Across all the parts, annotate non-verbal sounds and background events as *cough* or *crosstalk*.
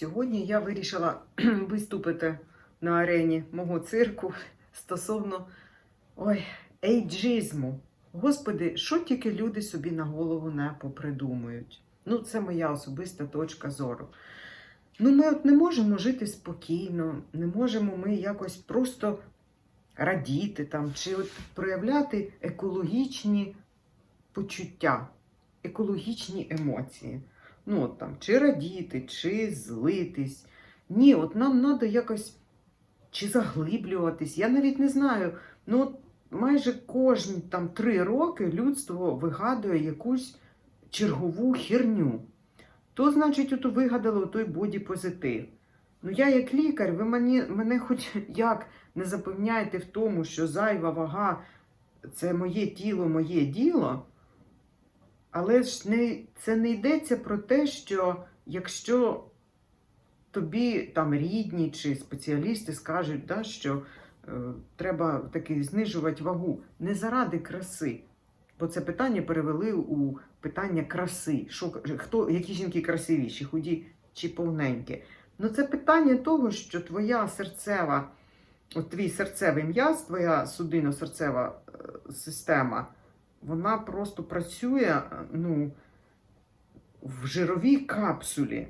Сьогодні я вирішила *clears throat* виступити на арені мого цирку стосовно ой, ейджизму. Господи, що тільки люди собі на голову не попридумують. Ну, це моя особиста точка зору. Ну, ми от не можемо жити спокійно, не можемо ми якось просто радіти там, чи от проявляти екологічні почуття, екологічні емоції. Ну, от там, чи радіти, чи злитись. Ні, от нам треба якось чи заглиблюватись. Я навіть не знаю. Ну, от майже кожні там три роки людство вигадує якусь чергову херню. То, значить, ото вигадали той боді-позитив. Ну, я як лікар, ви мені, мене хоч як не запевняєте в тому, що зайва вага це моє тіло, моє діло. Але ж не, це не йдеться про те, що якщо тобі там рідні чи спеціалісти скажуть, да, що е, треба таки знижувати вагу не заради краси. Бо це питання перевели у питання краси. Що, хто, які жінки красивіші, худі чи повненькі. Ну це питання того, що твоя серцева, от твій серцевий м'яз, твоя судинно-серцева е, система, вона просто працює е, ну, в жировій капсулі.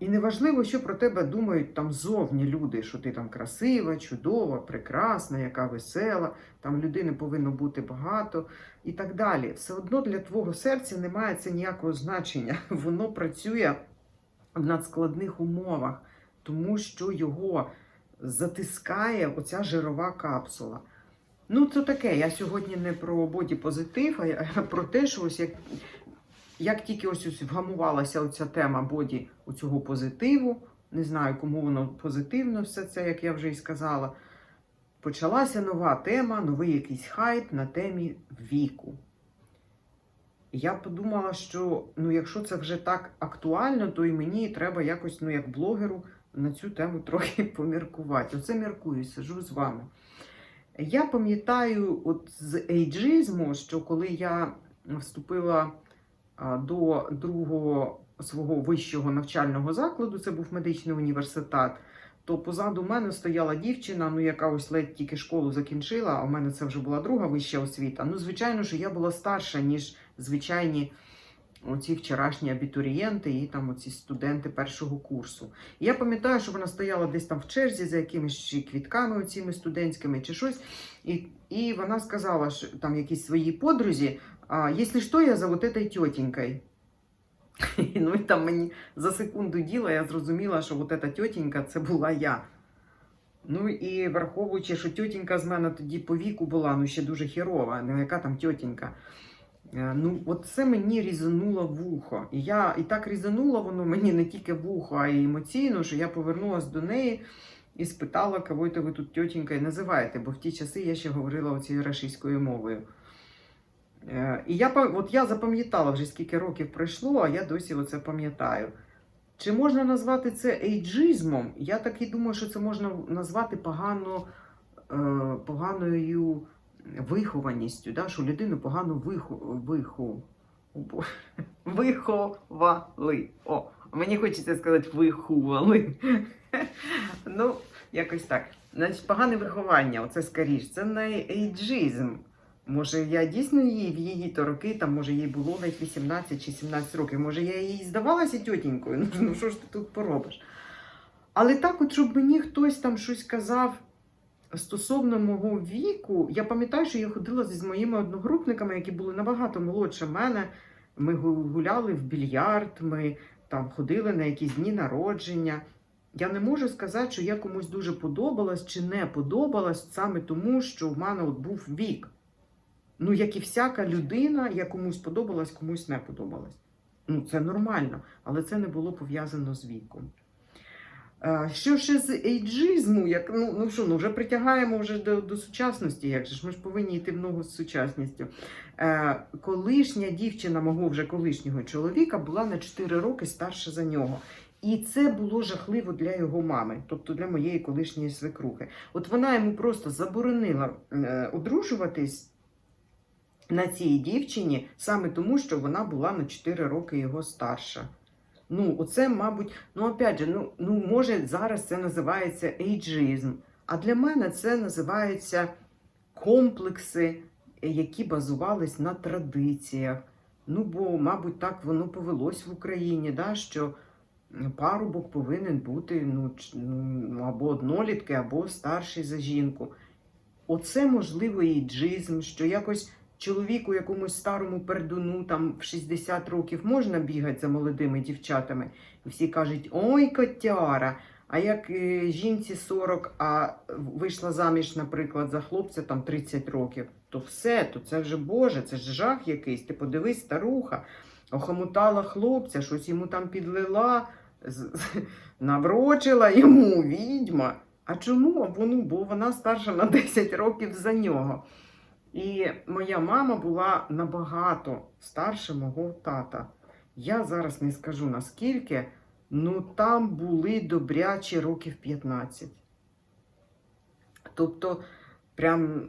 І неважливо, що про тебе думають там зовні люди, що ти там красива, чудова, прекрасна, яка весела, там людини повинно бути багато і так далі. Все одно для твого серця немає це ніякого значення. *laughs* Воно працює в надскладних умовах, тому що його затискає оця жирова капсула. Ну, це таке. Я сьогодні не про боді-позитив, *laughs* а про те, що ось як, як тільки ось, ось вгамувалася оця тема боді цього позитиву, не знаю, кому воно позитивно все це, як я вже і сказала. Почалася нова тема, новий якийсь хайп на темі віку. Я подумала, що ну, якщо це вже так актуально, то і мені треба якось, ну, як блогеру, на цю тему *laughs* трохи поміркувати. Оце міркую, сижу з вами. Я пам'ятаю от з ейджизму, що коли я вступила до другого свого вищого навчального закладу, це був медичний університет, то позаду мене стояла дівчина, ну яка ось ледь тільки школу закінчила, а у мене це вже була друга вища освіта. Ну, звичайно, що я була старша, ніж звичайні оці вчорашні абітурієнти і там оці студенти першого курсу. І я пам'ятаю, що вона стояла десь там в черзі за якимись квітками оціми студентськими чи щось. І, і вона сказала, що там якісь своїй подрузі, а, якщо що, я за вот этой тетенькой. *laughs* Ну і там мені за секунду діла я зрозуміла, що от ця тетенька це була я. Ну і враховуючи, що тетенька з мене тоді по віку була, ну ще дуже херова, ну яка там тетенька. Е, Ну, от це мені різануло вухо. І я і так різануло воно мені не тільки вухо, а й емоційно, що я повернулася до неї і спитала, кого це ви тут тьотінькою називаєте, бо в ті часи я ще говорила оцією рашистською мовою. Е, І я, от я запам'ятала вже скільки років пройшло, а я досі оце пам'ятаю. Чи можна назвати це ейджизмом? Я так і думаю, що це можна назвати погано, е, поганою вихованістю, да? що людину погано виху, виху, *laughs* виховали. О, мені хочеться сказати виховали. *laughs* Ну, якось так. Значить, погане виховання, оце скоріш, це не ейджизм. Може, я дійсно її в її то роки, там, може, їй було навіть 18 чи 17 років, може, я їй здавалася тьотінькою. Ну, *laughs* ну що ж ти тут поробиш? Але так, от, щоб мені хтось там щось казав стосовно мого віку, я пам'ятаю, що я ходила з моїми одногрупниками, які були набагато молодше мене. Ми гуляли в більярд, ми там ходили на якісь дні народження. Я не можу сказати, що я комусь дуже подобалась чи не подобалась саме тому, що в мене от був вік. Ну, як і всяка людина, я комусь подобалась, комусь не подобалась. Ну, це нормально, але це не було пов'язано з віком. Що ще з ейджизму, як ну, ну що, ну вже притягаємо вже до, до сучасності, як же ж ми ж повинні йти в ногу з сучасністю. Е, колишня дівчина мого вже колишнього чоловіка була на 4 роки старша за нього. І це було жахливо для його мами, тобто для моєї колишньої свекрухи. От вона йому просто заборонила е, одружуватись на цій дівчині саме тому, що вона була на 4 роки його старша. Ну, оце, мабуть, ну опять же, ну, ну може зараз це називається ейджизм. А для мене це називається комплекси, які базувались на традиціях. Ну, бо, мабуть, так воно повелось в Україні, да, що парубок повинен бути ну, ну, або однолітки, або старший за жінку. Оце, можливо, ейджизм, що якось чоловіку, якомусь старому пердуну, там в 60 років можна бігати за молодими дівчатами, і всі кажуть: ой, котяра! А як е, жінці 40, а вийшла заміж, наприклад, за хлопця там 30 років, то все, то це вже Боже, це ж жах якийсь. Ти подивись, старуха, охомутала хлопця, щось йому там підлила, наврочила йому відьма. А чому? Бо, ну, бо вона старша на 10 років за нього. І моя мама була набагато старше мого тата. Я зараз не скажу наскільки, ну там були добрячі років 15. Тобто, прям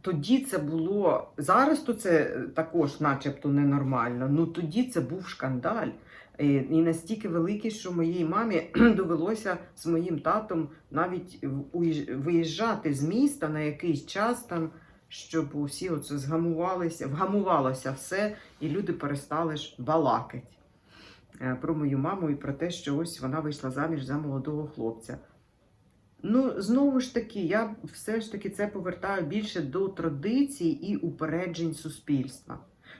тоді це було. Зараз то це також, начебто, ненормально. Ну тоді це був шкандаль. І настільки великий, що моїй мамі *clears throat* довелося з моїм татом навіть виїжджати з міста на якийсь час там, щоб усі оце згамувалися, вгамувалося все, і люди перестали ж балакати е, про мою маму і про те, що ось вона вийшла заміж за молодого хлопця. Ну, знову ж таки, я все ж таки це повертаю більше до традицій і упереджень суспільства.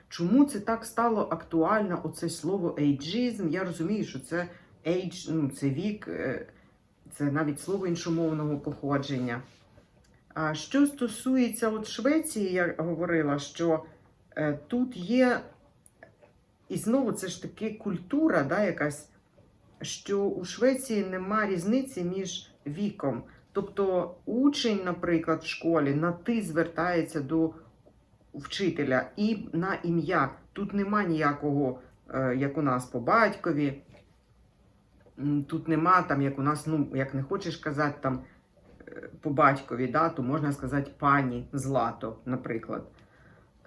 Чому це так стало актуально, оце слово ейджизм? Я розумію, що це ейдж, ну, це вік, е, це навіть слово іншомовного походження. А що стосується от Швеції, я говорила, що е, тут є, і знову це ж таки культура, да, якась, що у Швеції нема різниці між віком. Тобто учень, наприклад, в школі на ти звертається до вчителя і на ім'я. Тут нема ніякого, е, як у нас по батькові. Тут нема там, як у нас, ну, як не хочеш казати там по батькові, да, то можна сказати пані Злато, наприклад.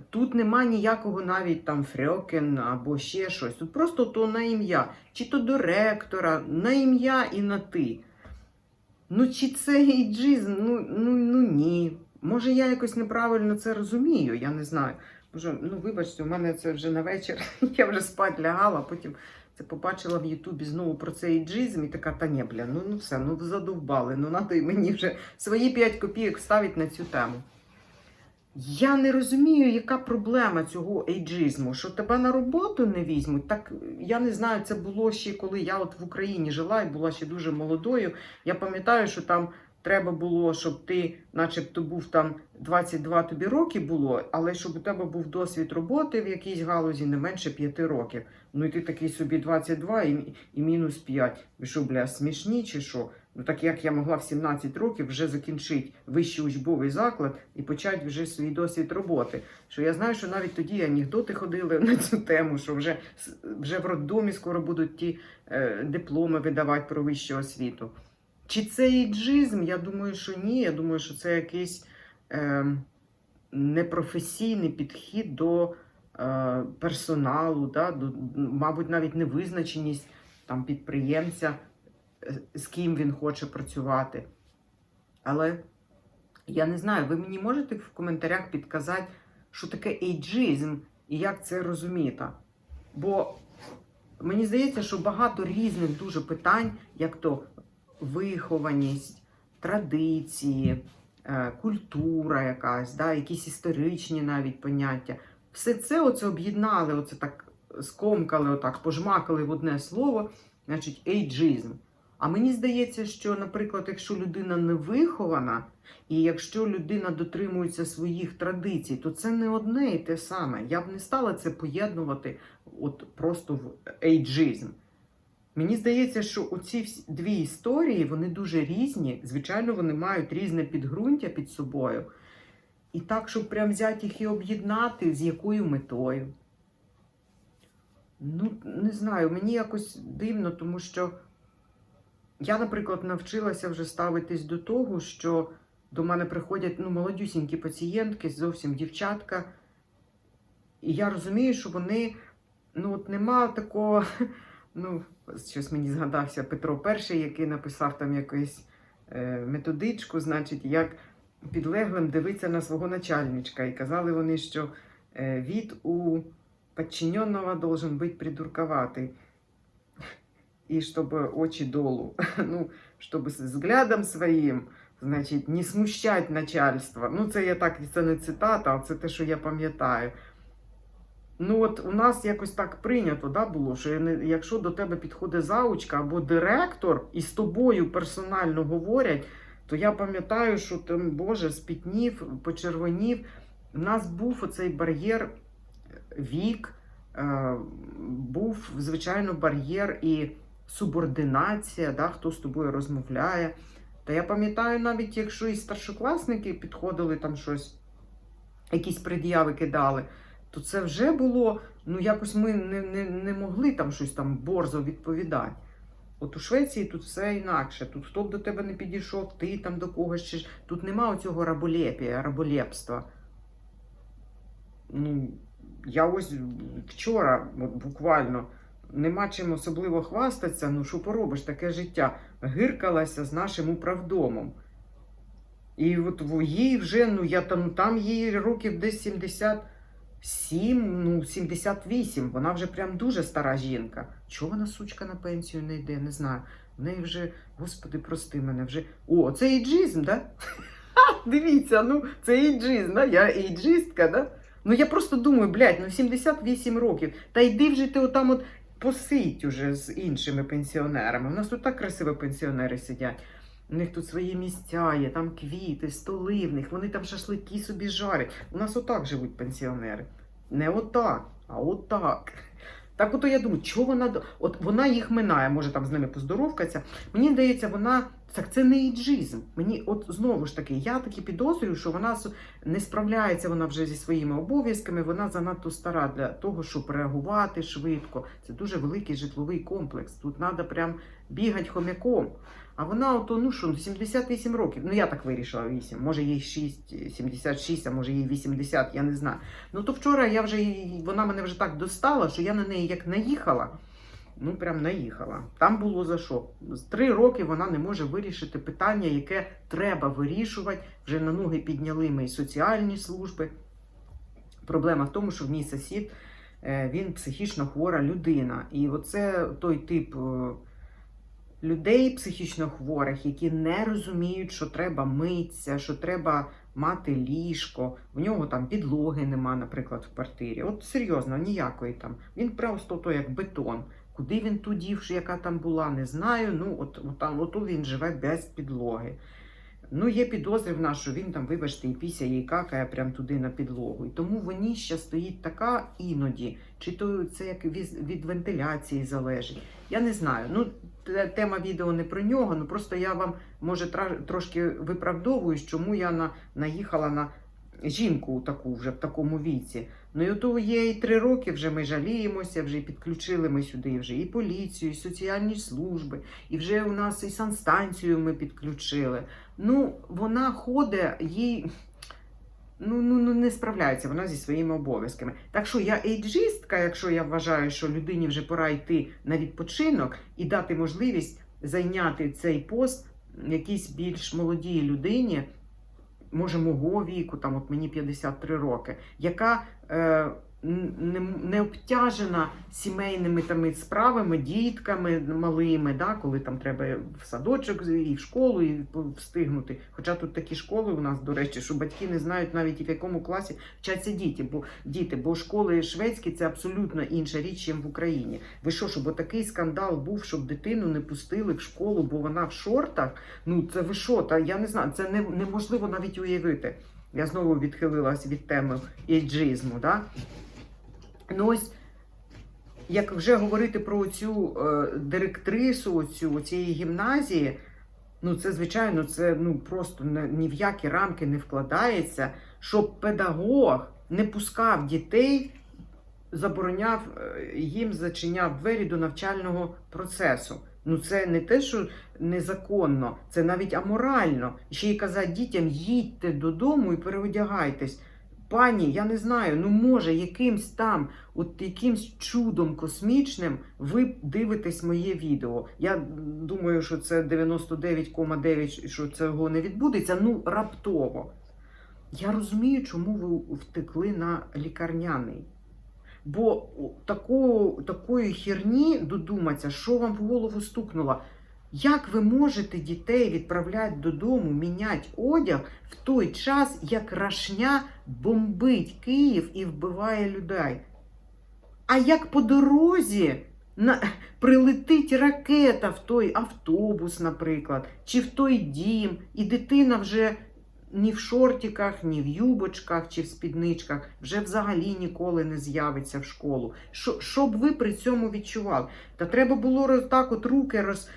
Тут нема ніякого навіть там фрьокен або ще щось. Тут просто то на ім'я, чи то до ректора, на ім'я і на ти. Ну, чи це ейджизм? Ну, ну, ну ні. Може, я якось неправильно це розумію, я не знаю. Може, ну вибачте, у мене це вже на вечір. *laughs* Я вже спать лягала, потім це побачила в Ютубі знову про цей ейджизм і така, та ні, бля, ну, ну все, ну задовбали. Ну надо мені вже свої 5 копійок ставити на цю тему. Я не розумію, яка проблема цього ейджизму, що тебе на роботу не візьмуть. Так я не знаю, це було ще коли я от в Україні жила і була ще дуже молодою. Я пам'ятаю, що там треба було, щоб ти, начебто, був там 22 тобі роки було, але щоб у тебе був досвід роботи в якійсь галузі не менше 5 років. Ну і ти такий собі 22 і, і мінус 5. Ви що, бля, смішні чи що? Ну так як я могла в 17 років вже закінчити вищий учбовий заклад і почати вже свій досвід роботи. Що я знаю, що навіть тоді анекдоти ходили *laughs* на цю тему, що вже, вже в роддомі скоро будуть ті е, дипломи видавати про вищу освіту. Чи це ейджизм? Я думаю, що ні. Я думаю, що це якийсь е, непрофесійний підхід до е, персоналу, да, до, мабуть, навіть невизначеність там, підприємця, е, з ким він хоче працювати. Але я не знаю, ви мені можете в коментарях підказати, що таке ейджизм і як це розуміти? Бо мені здається, що багато різних дуже питань, як то вихованість, традиції, е, культура якась, да, якісь історичні навіть поняття. Все це оце об'єднали, оце так скомкали, отак, пожмакали в одне слово, значить, ейджизм. А мені здається, що, наприклад, якщо людина не вихована, і якщо людина дотримується своїх традицій, то це не одне і те саме. Я б не стала це поєднувати от просто в ейджизм. Мені здається, що оці дві історії вони дуже різні. Звичайно, вони мають різне підґрунтя під собою. І так, щоб прям взяти їх і об'єднати, з якою метою. Ну, не знаю, мені якось дивно, тому що я, наприклад, навчилася вже ставитись до того, що до мене приходять ну, молодюсінькі пацієнтки, зовсім дівчатка. І я розумію, що вони, ну, от нема такого Ну, щось мені згадався Петро І, який написав там якусь е, методичку, значить, як підлеглим дивитися на свого начальничка. І казали вони, що е, від у подчиненного должен бути придурковатий. И чтобы очи долу. *laughs* Ну, чтобы з взглядом своїм, значить, не смущать начальство. Ну, це я так, це не цитата, а це те, що я пам'ятаю. Ну, от у нас якось так прийнято да, було, що якщо до тебе підходить заучка або директор і з тобою персонально говорять, то я пам'ятаю, що там, Боже, спітнів, почервонів. У нас був оцей бар'єр вік, е, був, звичайно, бар'єр і субординація, да, хто з тобою розмовляє. Та я пам'ятаю, навіть якщо і старшокласники підходили там щось, якісь пред'яви кидали, то це вже було, ну якось ми не, не, не могли там щось там борзо відповідати. От у Швеції тут все інакше. Тут хто б до тебе не підійшов, ти там до когось. Чи... Тут нема оцього раболепія, раболепства. Ну, я ось вчора, от буквально, нема чим особливо хвастатися, ну що поробиш, таке життя. Гиркалася з нашим управдомом. І от їй вже, ну я там, там їй років десь 77, ну 78. Вона вже прям дуже стара жінка. Чого вона, сучка, на пенсію не йде? Не знаю. В неї вже, господи, прости мене, вже. О, це іджизм, да? Ха, *laughs* дивіться, ну це іджизм, да? Я іджистка, да? Ну я просто думаю, блядь, ну 78 років. Та йди вже ти отам от посидь уже з іншими пенсіонерами. У нас тут так красиво пенсіонери сидять. У них тут свої місця є, там квіти, столи в них, вони там шашлики собі жарять. У нас отак живуть пенсіонери. Не отак, а отак. Так ото я думаю, чого вона от вона їх минає, може там з ними поздоровкатися. Мені здається, вона так це не іджизм. Мені, от знову ж таки, я таки підозрюю, що вона не справляється вона вже зі своїми обов'язками. Вона занадто стара для того, щоб реагувати швидко. Це дуже великий житловий комплекс. Тут треба прям бігати хомяком. А вона ото, ну що, ну, 78 років. Ну я так вирішила 8. Може їй 6, 76, а може їй 80, я не знаю. Ну то вчора я вже вона мене вже так достала, що я на неї як наїхала. Ну, прям наїхала. Там було за що. З три роки вона не може вирішити питання, яке треба вирішувати. Вже на ноги підняли ми і соціальні служби. Проблема в тому, що в мій сусід е, він психічно хвора людина. І оце той тип е, людей психічно хворих, які не розуміють, що треба митися, що треба мати ліжко. В нього там підлоги нема, наприклад, в квартирі. От серйозно, ніякої там. Він просто то як бетон. Куди він ту дівши, яка там була, не знаю. Ну, от, от там, ото він живе без підлоги. Ну, є підозри в нас, що він там, вибачте, і пісяє, і какає прямо туди на підлогу. І тому воніща стоїть така іноді, чи то це як від, вентиляції залежить. Я не знаю. Ну, тема відео не про нього, ну просто я вам, може, трошки виправдовуюсь, чому я на, наїхала на жінку таку вже в такому віці. Ну і ото є і три роки вже ми жаліємося, вже підключили ми сюди вже і поліцію, і соціальні служби, і вже у нас і санстанцію ми підключили. Ну, вона ходить, їй ну, ну, ну, не справляється вона зі своїми обов'язками. Так що я ейджистка, якщо я вважаю, що людині вже пора йти на відпочинок і дати можливість зайняти цей пост якійсь більш молодій людині, може, мого віку, там от мені 53 роки, яка е, не, обтяжена сімейними там, справами, дітками малими, да, коли там треба в садочок і в школу і встигнути. Хоча тут такі школи у нас, до речі, що батьки не знають навіть в якому класі вчаться діти, бо діти, бо школи шведські це абсолютно інша річ, ніж в Україні. Ви що, щоб такий скандал був, щоб дитину не пустили в школу, бо вона в шортах? Ну це ви що? Та я не знаю, це не, неможливо навіть уявити. Я знову відхилилась від теми ейджизму. Да? Ну ось, як вже говорити про цю е, директрису цю, цієї гімназії, ну це звичайно, це ну просто ні в які рамки не вкладається, щоб педагог не пускав дітей, забороняв е, їм зачиняв двері до навчального процесу. Ну це не те, що незаконно, це навіть аморально. Ще й казати дітям, їдьте додому і переодягайтесь. Пані, я не знаю, ну може, якимсь там, от якимсь чудом космічним ви дивитесь моє відео. Я думаю, що це 99,9, що цього не відбудеться. Ну, раптово. Я розумію, чому ви втекли на лікарняний. Бо такого, такої херні додуматься, що вам в голову стукнуло. Як ви можете дітей відправляти додому, міняти одяг в той час, як рашня бомбить Київ і вбиває людей? А як по дорозі на... прилетить ракета в той автобус, наприклад, чи в той дім, і дитина вже ні в шортиках, ні в юбочках чи в спідничках вже взагалі ніколи не з'явиться в школу. Що, б ви при цьому відчували? Та треба було так от руки роз...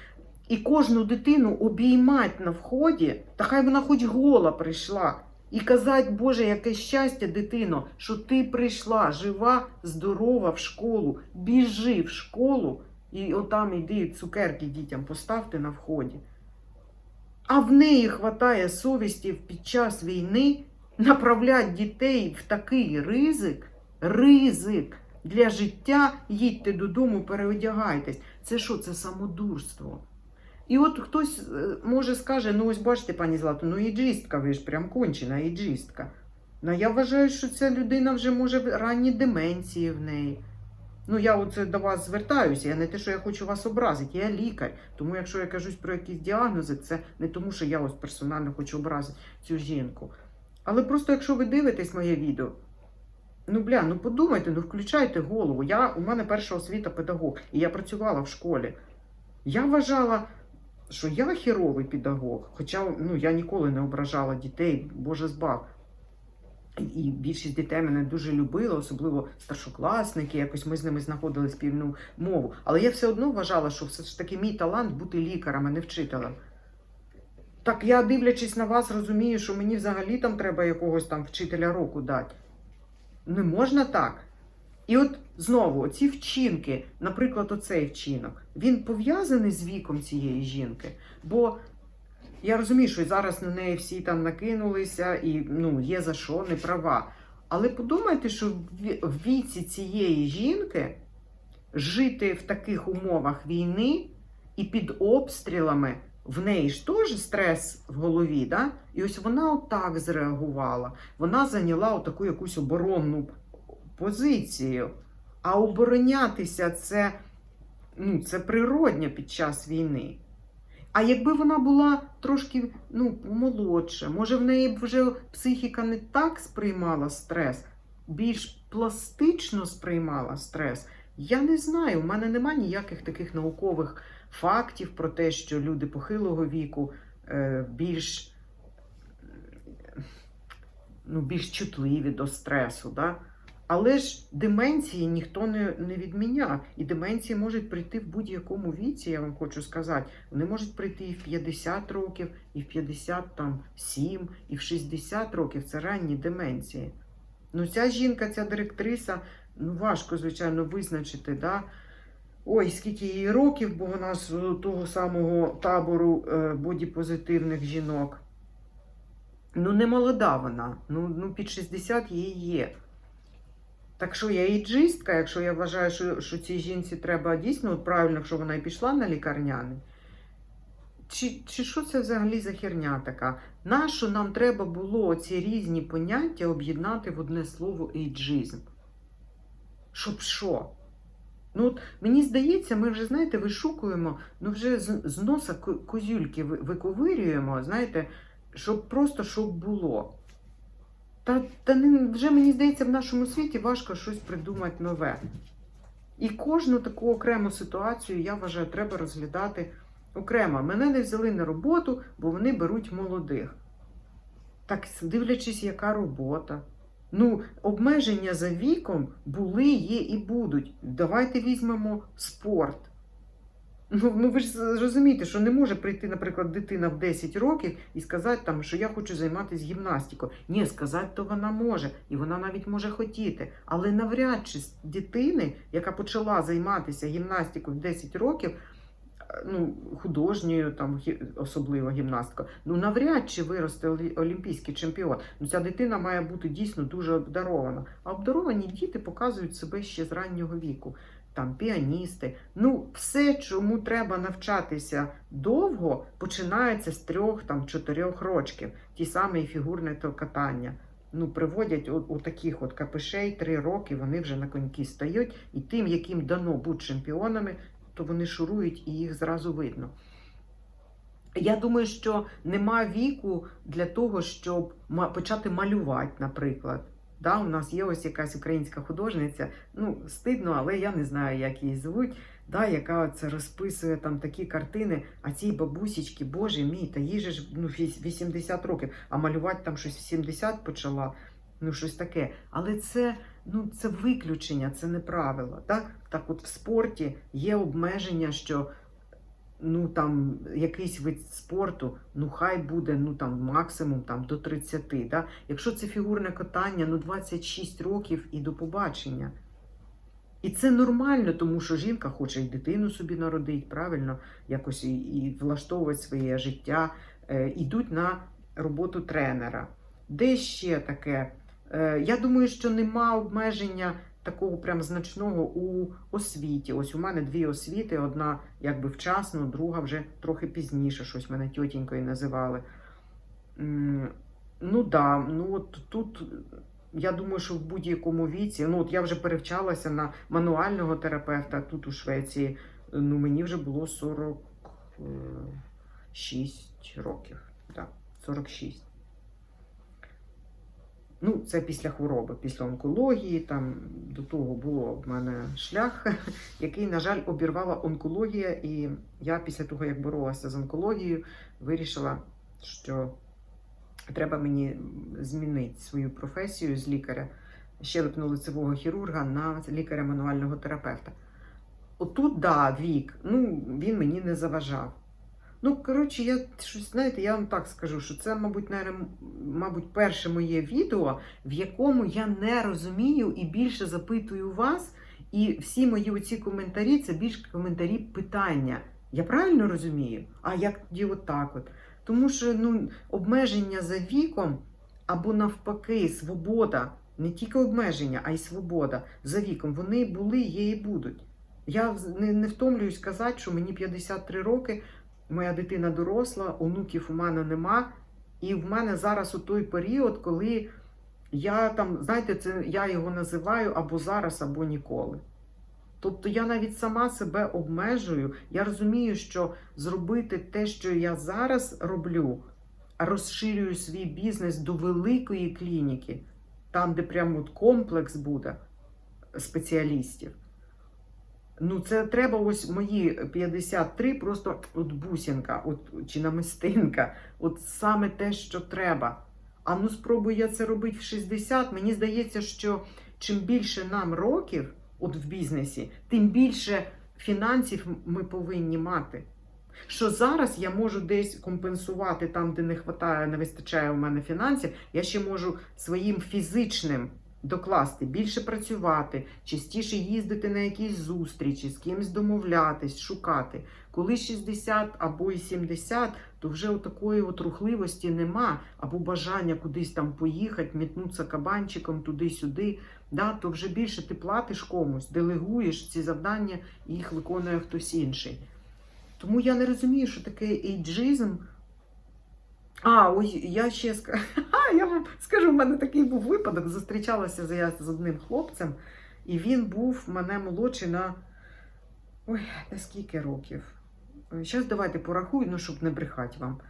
і кожну дитину обіймати на вході, та хай вона хоч гола прийшла. І казати, Боже, яке щастя, дитино, що ти прийшла жива, здорова в школу, біжи в школу, і отам іди цукерки дітям поставте на вході. А в неї хватає совісті під час війни направляти дітей в такий ризик, ризик для життя, їдьте додому, переодягайтесь. Це що? Це самодурство. І от хтось е, може скаже: ну ось бачите, пані Злато, ну іджистка, ви ж прям кончена іджистка. Ну я вважаю, що ця людина вже може ранні деменції в неї. Ну, я оце до вас звертаюся, я не те, що я хочу вас образити, я лікар. Тому якщо я кажусь про якісь діагнози, це не тому, що я ось персонально хочу образити цю жінку. Але просто якщо ви дивитесь моє відео, ну бля, ну подумайте, ну включайте голову. Я, У мене перша освіта педагог, і я працювала в школі. Я вважала, що я херовий педагог, хоча ну, я ніколи не ображала дітей, Боже збав. І більшість дітей мене дуже любили, особливо старшокласники. Якось ми з ними знаходили спільну мову. Але я все одно вважала, що все ж таки мій талант бути лікарем, а не вчителем. Так я, дивлячись на вас, розумію, що мені взагалі там треба якогось там вчителя року дати. Не можна так. І от знову оці вчинки, наприклад, оцей вчинок, він пов'язаний з віком цієї жінки. Бо я розумію, що зараз на неї всі там накинулися, і ну, є за що, не права. Але подумайте, що в віці цієї жінки жити в таких умовах війни і під обстрілами, в неї ж теж стрес в голові. Да? І ось вона отак зреагувала. Вона зайняла отаку якусь оборонну позицію. А оборонятися це, ну, це природньо під час війни. А якби вона була трошки ну, молодша, може в неї б вже психіка не так сприймала стрес, більш пластично сприймала стрес. Я не знаю, у мене немає ніяких таких наукових фактів про те, що люди похилого віку е, більш, ну, більш чутливі до стресу. Да? Але ж деменції ніхто не, не відміняв. І деменції можуть прийти в будь-якому віці, я вам хочу сказати. Вони можуть прийти і в 50 років, і в 57, і в 60 років. Це ранні деменції. Ну, ця жінка, ця директриса, ну важко, звичайно, визначити. Да? Ой, скільки їй років, бо вона з того самого табору е, бодіпозитивних жінок. Ну, не молода вона, ну, ну під 60 їй є. Так що я іджистка, якщо я вважаю, що що цій жінці треба дійсно правильно, що вона і пішла на лікарняний. Чи чи що це взагалі за херня така? Нащо нам треба було ці різні поняття об'єднати в одне слово ейджизм? Щоб що? Ну, от, Мені здається, ми вже, знаєте, вишукуємо, ну вже з, з носа козюльки виковирюємо, знаєте, щоб просто щоб було. Та, та не, вже мені здається, в нашому світі важко щось придумати нове. І кожну таку окрему ситуацію, я вважаю, треба розглядати окремо. Мене не взяли на роботу, бо вони беруть молодих. Так, дивлячись, яка робота. Ну, обмеження за віком були, є і будуть. Давайте візьмемо спорт. Ну, ну ви ж розумієте, що не може прийти, наприклад, дитина в 10 років і сказати, там, що я хочу займатися гімнастикою. Ні, сказати то вона може, і вона навіть може хотіти. Але навряд чи дитини, яка почала займатися гімнастикою в 10 років, ну, художньою, там особливо гімнастка, ну навряд чи виросте олімпійський чемпіон. Ну, ця дитина має бути дійсно дуже обдарована. А обдаровані діти показують себе ще з раннього віку. Там піаністи. Ну, все, чому треба навчатися довго, починається з трьох там чотирьох рочків. Ті самі фігурне катання. Ну, приводять у, у таких от капишей три роки, вони вже на коньки стають, і тим, яким дано бути чемпіонами, то вони шурують і їх зразу видно. Я думаю, що нема віку для того, щоб почати малювати, наприклад. Да, у нас є ось якась українська художниця, ну, стидно, але я не знаю, як її звуть, да, яка це розписує там такі картини, а цій бабусічки, боже мій, та їй же ж ну, 80 років, а малювати там щось в 70 почала, ну щось таке. Але це, ну, це виключення, це не правило. Так? так от в спорті є обмеження, що ну там якийсь вид спорту, ну хай буде ну там максимум там до 30. Да? Якщо це фігурне катання, ну 26 років і до побачення. І це нормально, тому що жінка хоче і дитину собі народити, правильно, якось і, і влаштовувати своє життя, е, ідуть на роботу тренера. Де ще таке? Е, я думаю, що нема обмеження такого прям значного у освіті. Ось у мене дві освіти: одна якби вчасно, друга вже трохи пізніше, щось мене тьотінькою називали. Ну да, ну от тут я думаю, що в будь-якому віці, ну от я вже перевчалася на мануального терапевта тут у Швеції. Ну мені вже було 46 років. Так, 46. Ну, це після хвороби, після онкології. Там до того було в мене шлях, *laughs* який, на жаль, обірвала онкологія. І я після того, як боролася з онкологією, вирішила, що треба мені змінити свою професію з лікаря щелепно-лицевого хірурга на лікаря мануального терапевта. Отут, да, вік, ну, він мені не заважав. Ну, коротше, я щось, знаєте, я вам так скажу, що це, мабуть, мабуть, перше моє відео, в якому я не розумію і більше запитую вас, і всі мої оці коментарі це більш коментарі питання. Я правильно розумію? А як тоді отак от? Тому що ну, обмеження за віком або навпаки, свобода, не тільки обмеження, а й свобода за віком, вони були, є і будуть. Я не, не втомлююсь казати, що мені 53 роки, моя дитина доросла, онуків у мене нема. І в мене зараз у той період, коли я там, знаєте, це я його називаю або зараз, або ніколи. Тобто я навіть сама себе обмежую. Я розумію, що зробити те, що я зараз роблю, розширюю свій бізнес до великої клініки, там, де прямо от комплекс буде спеціалістів. Ну, це треба ось мої 53, просто от бусинка, от, чи намистинка, от саме те, що треба. А ну спробую я це робити в 60. Мені здається, що чим більше нам років от в бізнесі, тим більше фінансів ми повинні мати. Що зараз я можу десь компенсувати там, де не вистачає, не вистачає у мене фінансів, я ще можу своїм фізичним докласти, більше працювати, частіше їздити на якісь зустрічі, з кимось домовлятись, шукати. Коли 60 або і 70, то вже такої от рухливості нема, або бажання кудись там поїхати, мітнутися кабанчиком туди-сюди. Да, то вже більше ти платиш комусь, делегуєш ці завдання, і їх виконує хтось інший. Тому я не розумію, що таке ейджизм. А, ой, я ще скажу, *laughs* я вам скажу, в мене такий був випадок. Зустрічалася я з одним хлопцем, і він був мене молодший на. Ой, на скільки років? Зараз давайте порахую, ну, щоб не брехати вам.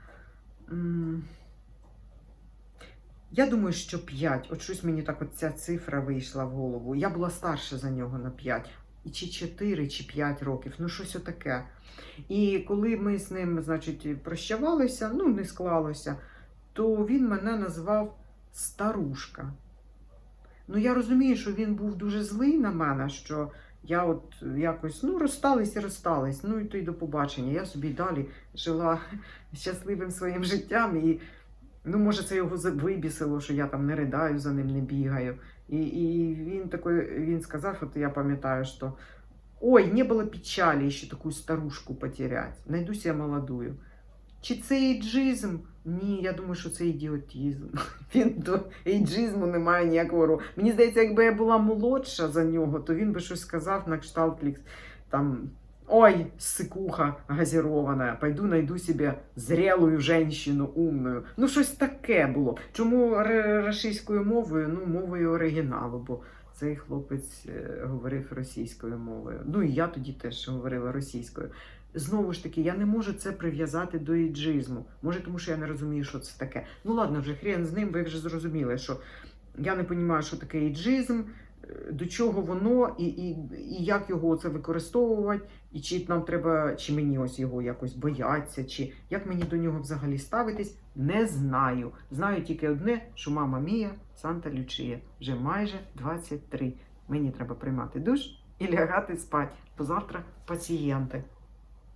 Я думаю, що 5. От щось мені так от ця цифра вийшла в голову. Я була старша за нього на 5. І чи 4, чи 5 років, ну щось отаке. І коли ми з ним, значить, прощавалися, ну не склалося, то він мене назвав старушка. Ну, я розумію, що він був дуже злий на мене, що я от якось ну, розстались і розстались. Ну і то й до побачення. Я собі далі жила *laughs* щасливим своїм життям. І ну, може, це його вибісило, що я там не ридаю за ним, не бігаю. І, і він такий, він сказав, от я пам'ятаю, що Ой, не было печали еще такую старушку потерять. Найду себе молодую. Чи це ейджизм? Ні, я думаю, що це ідіотізм. *laughs* Він до ейджизму не має ніякого руху. Мені здається, якби я була молодша за нього, то він би щось сказав на кшталт там. Ой, сикуха газірована, пойду найду себе зрелую женщину умною. Ну, щось таке було. Чому російською мовою? Ну, мовою оригіналу, бо цей хлопець е, говорив російською мовою. Ну і я тоді теж говорила російською. Знову ж таки, я не можу це прив'язати до іджизму. Може, тому що я не розумію, що це таке. Ну ладно, вже хрен з ним, ви вже зрозуміли, що я не розумію, що таке іджизм, до чого воно і, і, і як його це використовувати, і чи нам треба, чи мені ось його якось бояться, чи як мені до нього взагалі ставитись, не знаю. Знаю тільки одне, що мама Мія Санта Лючія вже майже 23. Мені треба приймати душ і лягати спати, бо завтра пацієнти.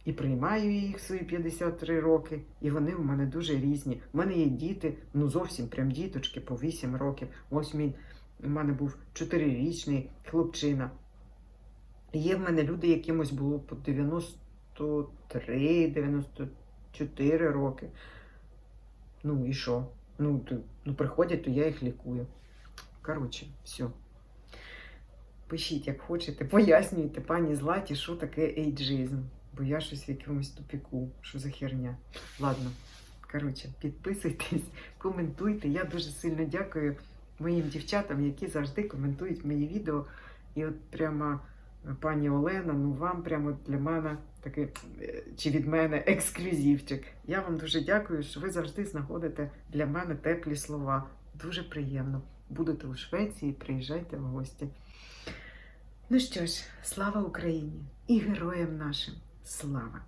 І приймаю їх в свої 53 роки, і вони у мене дуже різні. У мене є діти, ну зовсім прям діточки по 8 років. Ось мій у мене був 4-річний хлопчина. Є в мене люди, якимось було по 93, 94 роки. Ну і що? Ну, то, ну приходять, то я їх лікую. Коротше, все. Пишіть, як хочете, *laughs* пояснюйте пані Златі, що таке ейджизм. Бо я щось в якомусь тупіку. Що за херня? Ладно. Коротше, підписуйтесь, *laughs* коментуйте. Я дуже сильно дякую моїм дівчатам, які завжди коментують мої відео. І от прямо е, пані Олена, ну вам прямо для мене такий, е, чи від мене ексклюзивчик. Я вам дуже дякую, що ви завжди знаходите для мене теплі слова. Дуже приємно. Будете у Швеції, приїжджайте в гості. Ну що ж, слава Україні і героям нашим слава!